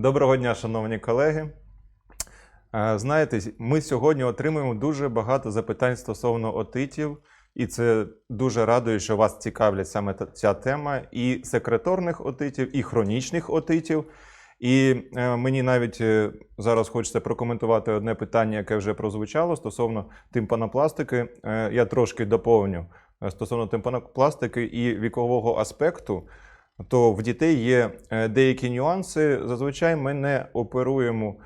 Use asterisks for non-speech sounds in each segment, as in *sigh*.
Доброго дня, шановні колеги. Е, Знаєте, ми сьогодні отримуємо дуже багато запитань стосовно отитів, і це дуже радує, що вас цікавлять саме ця тема і секреторних отитів, і хронічних отитів. І е, мені навіть е, зараз хочеться прокоментувати одне питання, яке вже прозвучало стосовно тимпанопластики. Я трошки доповню стосовно тимпанопластики і вікового аспекту то в дітей є е, деякі нюанси. Зазвичай ми не оперуємо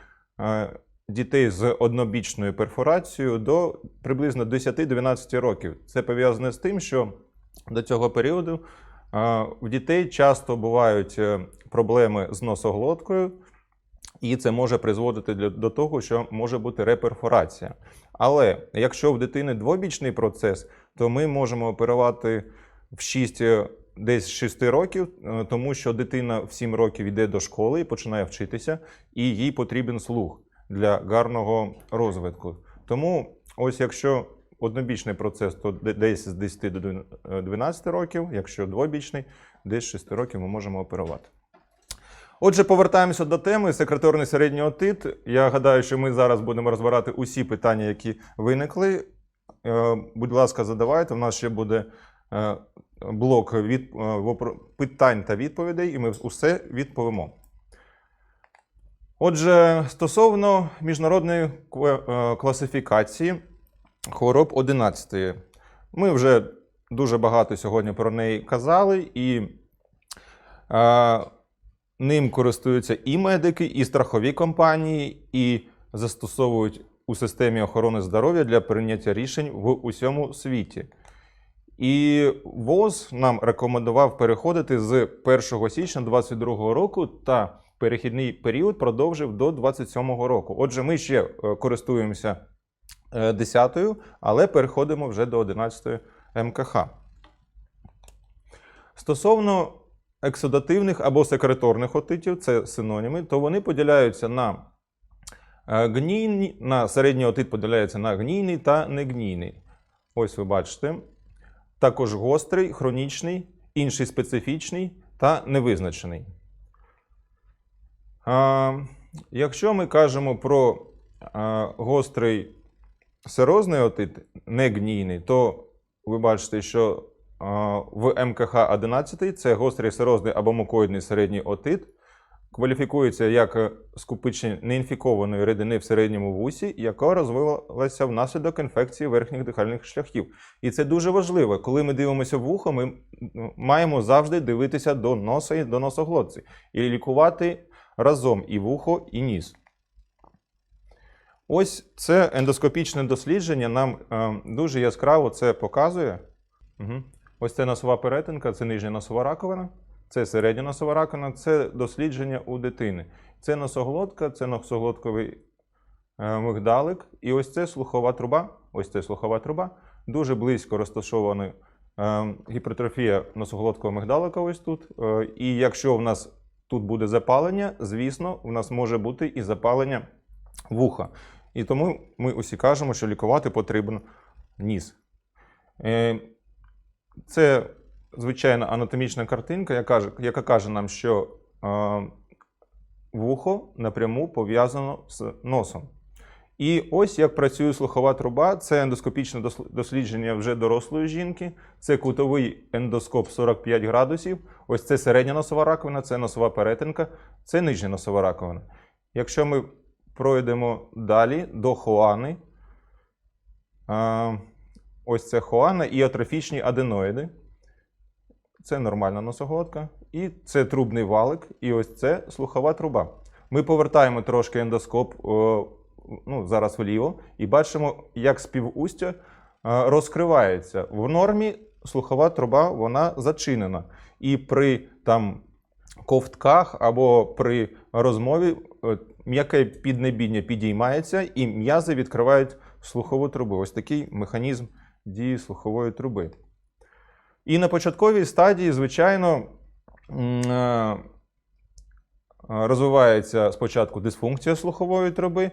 е, дітей з однобічною перфорацією до приблизно 10-12 років. Це пов'язане з тим, що до цього періоду е, в дітей часто бувають проблеми з носоглоткою, і це може призводити до того, що може бути реперфорація. Але якщо в дитини двобічний процес, то ми можемо оперувати в 6 е, десь 6 років, е, тому що дитина в 7 років йде до школи і починає вчитися, і їй потрібен слух для гарного розвитку. Тому, ось якщо однобічний процес, то десь з 10 до е, 12 років, якщо двобічний, десь з 6 років ми можемо оперувати. Отже, повертаємося до теми секреторний середній отит. Я гадаю, що ми зараз будемо розбирати усі питання, які виникли. Е, Будь ласка, задавайте. У нас ще буде е, блок від, е, питань та відповідей, і ми усе відповімо. Отже, стосовно міжнародної е, класифікації хвороб 11. Ми вже дуже багато сьогодні про неї казали, і е, ним користуються і медики, і страхові компанії, і застосовують у системі охорони здоров'я для прийняття рішень в усьому світі. І ВОЗ нам рекомендував переходити з 1 січня 2022 року та перехідний період продовжив до 2027 року. Отже, ми ще е, користуємося 10-ю, але переходимо вже до 11 МКХ. Стосовно ексудативних або секреторних отитів, це синоніми, то вони поділяються на е, гнійні, на середній отит поділяється на гнійний та негнійний. Ось ви бачите. Також гострий, хронічний, інший специфічний та невизначений. А, якщо ми кажемо про а, гострий серозний отит, негнійний, то ви бачите, що в МКХ 11 це гострий серозний або мукоїдний середній отит. Кваліфікується як е, скупичення неінфікованої рідини в середньому вусі, яка розвилася внаслідок інфекції верхніх дихальних шляхів. І це дуже важливо. Коли ми дивимося в вухо, ми маємо завжди дивитися до носа і до носоглотці і лікувати разом і вухо, і ніс. Ось це ендоскопічне дослідження нам е, дуже яскраво це показує. Угу. Ось це носова перетинка, це нижня носова раковина, це середня носова раковина, це дослідження у дитини. Це носоглотка, це носоглотковий е, мигдалик. І ось це слухова труба. Ось це слухова труба. Дуже близько розташована е, гіпертрофія носоглоткового мигдалика ось тут. Е, і якщо в нас тут буде запалення, звісно, в нас може бути і запалення вуха. І тому ми усі кажемо, що лікувати потрібен ніс. Це звичайна анатомічна картинка, яка, каже- яка каже нам, що е, вухо напряму пов'язано з носом. І ось як працює слухова труба, це ендоскопічне дослідження вже дорослої жінки, це кутовий ендоскоп 45 градусів. Ось це середня носова раковина, це носова перетинка, це нижня носова раковина. Якщо ми пройдемо далі до хоани, ось це хоана і атрофічні аденоїди. Це нормальна носоглотка. І це трубний валик, і ось це слухова труба. Ми повертаємо трошки ендоскоп о, ну, зараз вліво, і бачимо, як співустя е, розкривається. В нормі слухова труба вона зачинена. І при там, ковтках або при розмові е, м'яке піднебіння підіймається, і м'язи відкривають слухову трубу. Ось такий механізм дії слухової труби. І на початковій стадії, звичайно, е, розвивається спочатку дисфункція слухової труби. Е,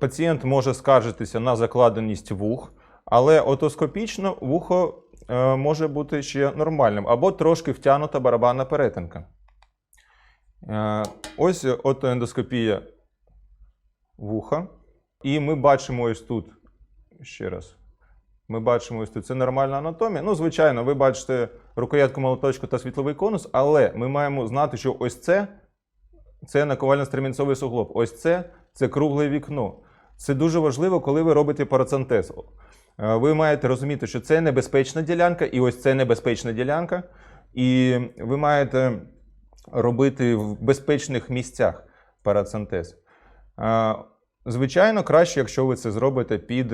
Пацієнт може скаржитися на закладеність вух, але отоскопічно вухо е, може бути ще нормальним або трошки втягнута барабанна перетинка. Ось отоендоскопія вуха. І ми бачимо ось тут. Ще раз. Ми бачимо ось тут. Це нормальна анатомія. Ну, звичайно, ви бачите рукоятку молоточку та світловий конус, але ми маємо знати, що ось це це наковально-стремінцовий суглоб. Ось це це кругле вікно. Це дуже важливо, коли ви робите парацентез. Е, Ви маєте розуміти, що це небезпечна ділянка, і ось це небезпечна ділянка. І ви маєте робити в безпечних місцях парацентез. Е, Звичайно, краще, якщо ви це зробите під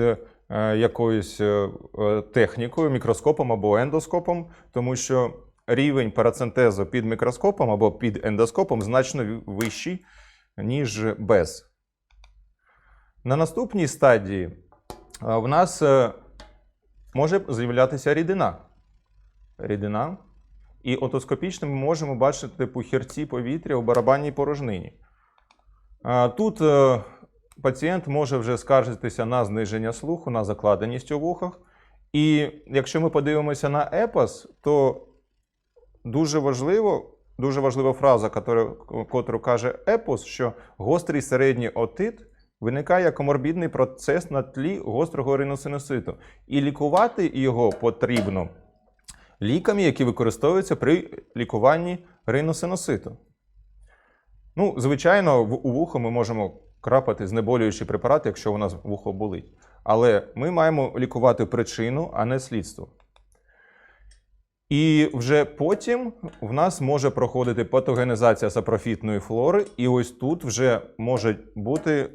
якоюсь е, е, технікою, мікроскопом або ендоскопом, тому що рівень парацентезу під мікроскопом або під ендоскопом значно вищий, ніж без. На наступній стадії е, в нас е, може з'являтися рідина. Рідина. І отоскопічно ми можемо бачити пухірці повітря у барабанній порожнині. Тут е, пацієнт може вже скаржитися на зниження слуху, на закладеність у вухах. І якщо ми подивимося на епос, то дуже важливо, дуже важлива фраза, котру, каже епос, що гострий середній отит виникає як коморбідний процес на тлі гострого риносинуситу. І лікувати його потрібно ліками, які використовуються при лікуванні риносинуситу. Ну, звичайно, у вухо ми можемо крапати знеболюючі препарати, якщо у нас вухо болить. Але ми маємо лікувати причину, а не слідство. І вже потім в нас може проходити патогенізація сапрофітної флори, і ось тут вже можуть бути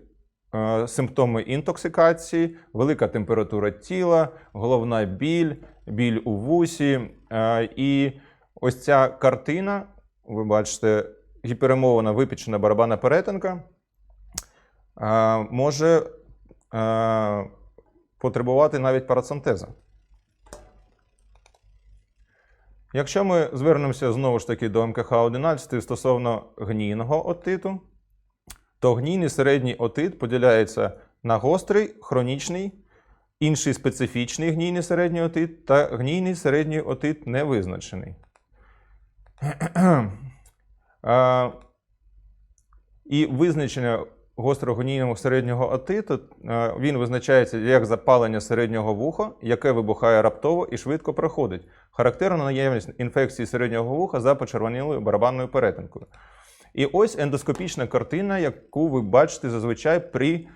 е, симптоми інтоксикації, велика температура тіла, головна біль, біль у вусі. Е, і ось ця картина, ви бачите, гіперемована випічена барабанна перетинка, може е, потребувати навіть парацентеза. Якщо ми звернемося знову ж таки до МКХ 11 стосовно гнійного отиту, то гнійний середній отит поділяється на гострий, хронічний, інший специфічний гнійний середній отит та гнійний середній отит невизначений. *clears throat* І визначення гострогонійного середнього отиту е, він визначається як запалення середнього вуха, яке вибухає раптово і швидко проходить. Характерна наявність інфекції середнього вуха за почервонілою барабанною перетинкою. І ось ендоскопічна картина, яку ви бачите зазвичай при е,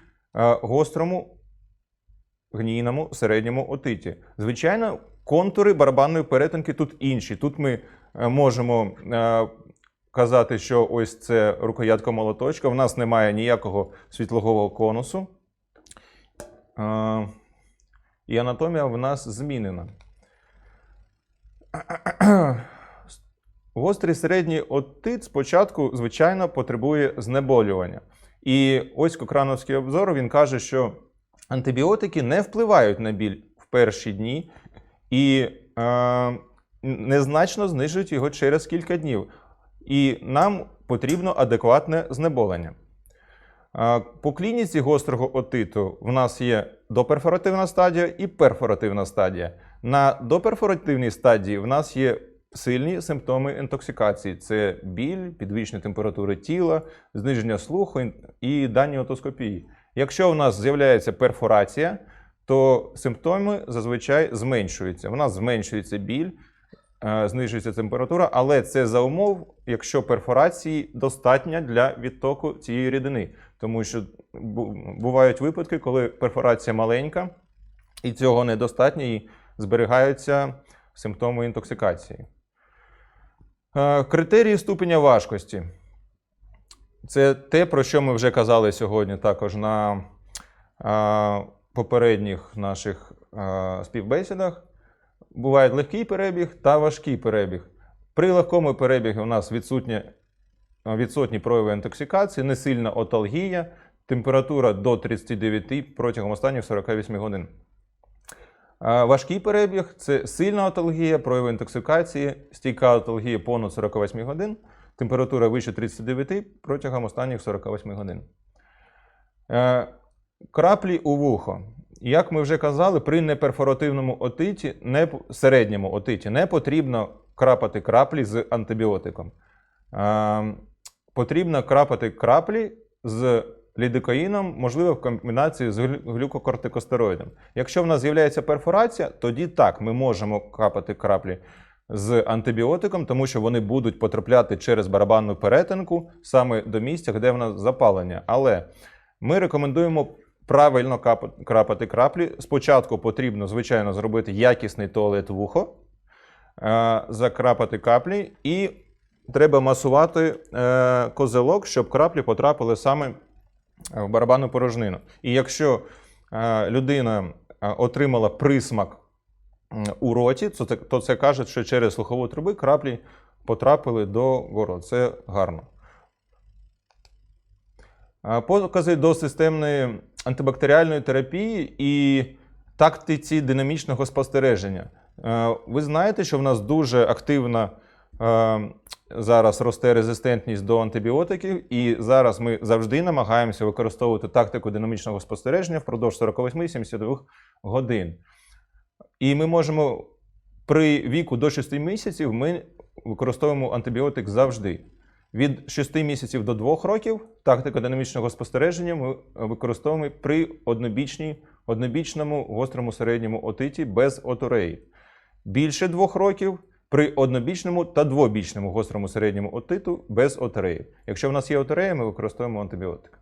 гострому гнійному середньому отиті. Звичайно, контури барабанної перетинки тут інші. Тут ми е, можемо казати, що ось це рукоятка молоточка. В нас немає ніякого світлового конусу. І анатомія в нас змінена. Гострий середній отит спочатку, звичайно, потребує знеболювання. І ось Кокрановський обзор він каже, що антибіотики не впливають на біль в перші дні і е, незначно знижують його через кілька днів. І нам потрібно адекватне знеболення. По клініці гострого отиту в нас є доперфоративна стадія і перфоративна стадія. На доперфоративній стадії в нас є сильні симптоми інтоксикації: це біль, підвищення температури тіла, зниження слуху і дані отоскопії. Якщо у нас з'являється перфорація, то симптоми зазвичай зменшуються. У нас зменшується біль, знижується температура, але це за умов, якщо перфорації достатньо для відтоку цієї рідини. Тому що бувають випадки, коли перфорація маленька, і цього недостатньо, і зберігаються симптоми інтоксикації. Е, Критерії ступеня важкості. Це те, про що ми вже казали сьогодні також на е, попередніх наших е, співбесідах. Буває легкий перебіг та важкий перебіг. При легкому перебігі у нас відсутні, відсутні прояви інтоксикації, несильна оталгія, температура до 39 протягом останніх 48 годин. Важкий перебіг це сильна оталгія, прояви інтоксикації, стійка оталгія понад 48 годин, температура вище 39 протягом останніх 48 годин. Е, Краплі у вухо. Як ми вже казали, при неперфоративному отиті, не, середньому отиті не потрібно крапати краплі з антибіотиком. Е, потрібно крапати краплі з лідокаїном, можливо, в комбінації з глюкокортикостероїдом. Якщо в нас з'являється перфорація, тоді так, ми можемо капати краплі з антибіотиком, тому що вони будуть потрапляти через барабанну перетинку саме до місця, де в нас запалення. Але ми рекомендуємо правильно крапати краплі. Спочатку потрібно, звичайно, зробити якісний туалет вухо, е, закрапати каплі, і треба масувати е, козелок, щоб краплі потрапили саме в барабанну порожнину. І якщо е, людина е, отримала присмак у роті, то це, каже, що через слухову труби краплі потрапили до горла. Це гарно. Покази до системної антибактеріальної терапії і тактиці динамічного спостереження. Е, Ви знаєте, що в нас дуже активна е, зараз росте резистентність до антибіотиків, і зараз ми завжди намагаємося використовувати тактику динамічного спостереження впродовж 48-72 годин. І ми можемо при віку до 6 місяців ми використовуємо антибіотик завжди. Від 6 місяців до 2 років тактика динамічного спостереження ми використовуємо при однобічній, однобічному гострому середньому отиті без отуреї. Більше 2 років при однобічному та двобічному гострому середньому отиту без отуреї. Якщо в нас є отурея, ми використовуємо антибіотик.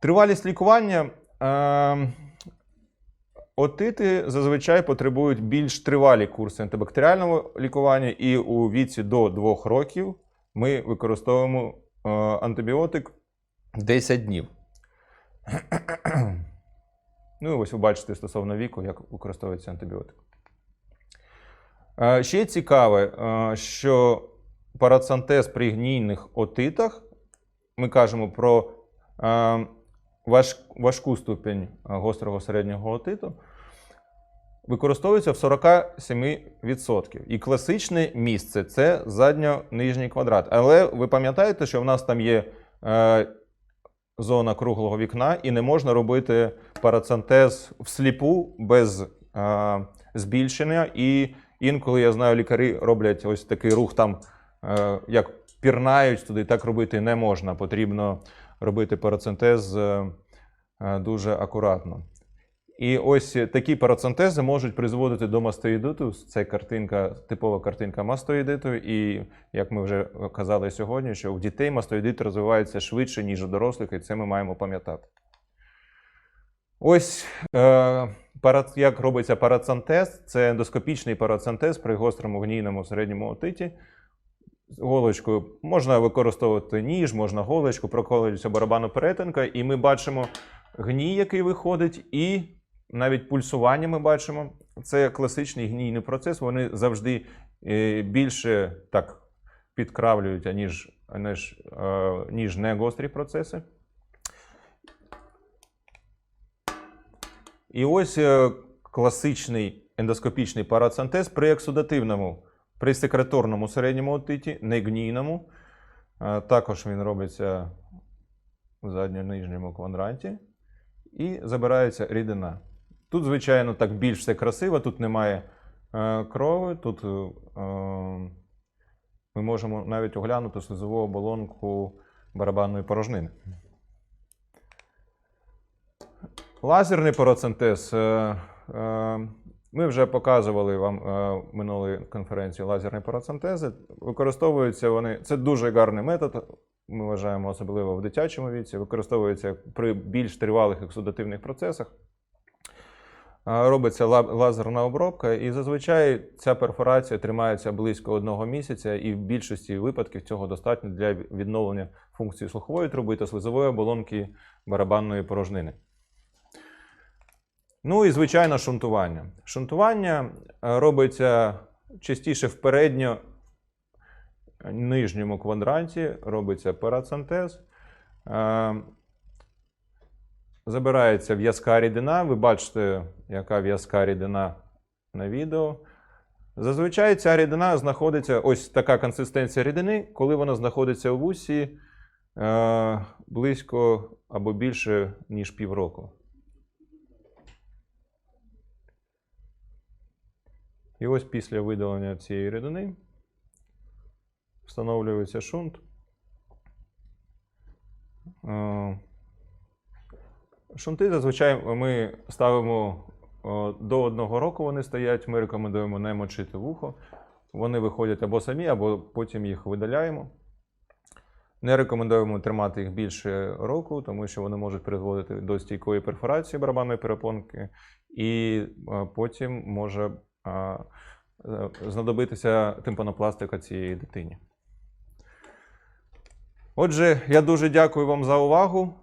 Тривалість лікування. Е- Отити зазвичай потребують більш тривалі курси антибактеріального лікування, і у віці до 2 років ми використовуємо е, антибіотик 10 днів. *clears throat* ну, і ось ви бачите стосовно віку, як використовується антибіотик. Е, ще цікаве, е, що парацентез при гнійних отитах, ми кажемо про важку ступінь гострого середнього отиту, використовується в 47%. І класичне місце це задньо-нижній квадрат. Але ви пам'ятаєте, що в нас там є е, зона круглого вікна, і не можна робити парацентез всліпу без е, збільшення. І інколи я знаю, лікарі роблять ось такий рух там, е, як пірнають туди, так робити не можна. Потрібно робити парацентез е, е, дуже акуратно. І ось такі парацентези можуть призводити до мастоїдиту. Це картинка, типова картинка мастоїдиту. І як ми вже казали сьогодні, що у дітей мастоїдит розвивається швидше, ніж у дорослих, і це ми маємо пам'ятати. Ось е, як робиться парацентез. Це ендоскопічний парацентез при гострому гнійному середньому отиті. Голочкою можна використовувати ніж, можна голочку, проколюється барабану перетинка, і ми бачимо гній, який виходить, і навіть пульсування ми бачимо. Це класичний гнійний процес. Вони завжди е, більше так підкравлюють, аніж, аніж, е, ніж не гострі процеси. І ось е, класичний ендоскопічний парацентез при ексудативному, при секреторному середньому отиті, не гнійному. Е, Також він робиться в задньо-нижньому квадранті і забирається рідина. Тут, звичайно, так більш все красиво, тут немає е, крови, тут е, е, ми можемо навіть оглянути слизову оболонку барабанної порожнини. Лазерний парацентез. е, е, Ми вже показували вам е, в минулій конференції лазерні парацентези. Використовуються вони. Це дуже гарний метод. Ми вважаємо, особливо в дитячому віці. Використовується при більш тривалих ексудативних процесах. Е, Робиться лазерна обробка, і зазвичай ця перфорація тримається близько одного місяця, і в більшості випадків цього достатньо для відновлення функції слухової труби та слизової оболонки барабанної порожнини. Ну і звичайно, шунтування. Шунтування е, робиться частіше в передньо нижньому квадранті, робиться парацентез. Забирається в'язка рідина. Ви бачите, яка в'язка рідина на відео. Зазвичай ця рідина знаходиться, ось така консистенція рідини, коли вона знаходиться у вусі е, близько або більше, ніж півроку. І ось після видалення цієї рідини встановлюється шунт. Е, Шунти зазвичай ми ставимо е, до одного року вони стоять. Ми рекомендуємо не мочити вухо. Вони виходять або самі, або потім їх видаляємо. Не рекомендуємо тримати їх більше року, тому що вони можуть призводити до стійкої перфорації барабанної перепонки, і е, потім може е, е, знадобитися тимпанопластика цієї дитині. Отже, я дуже дякую вам за увагу.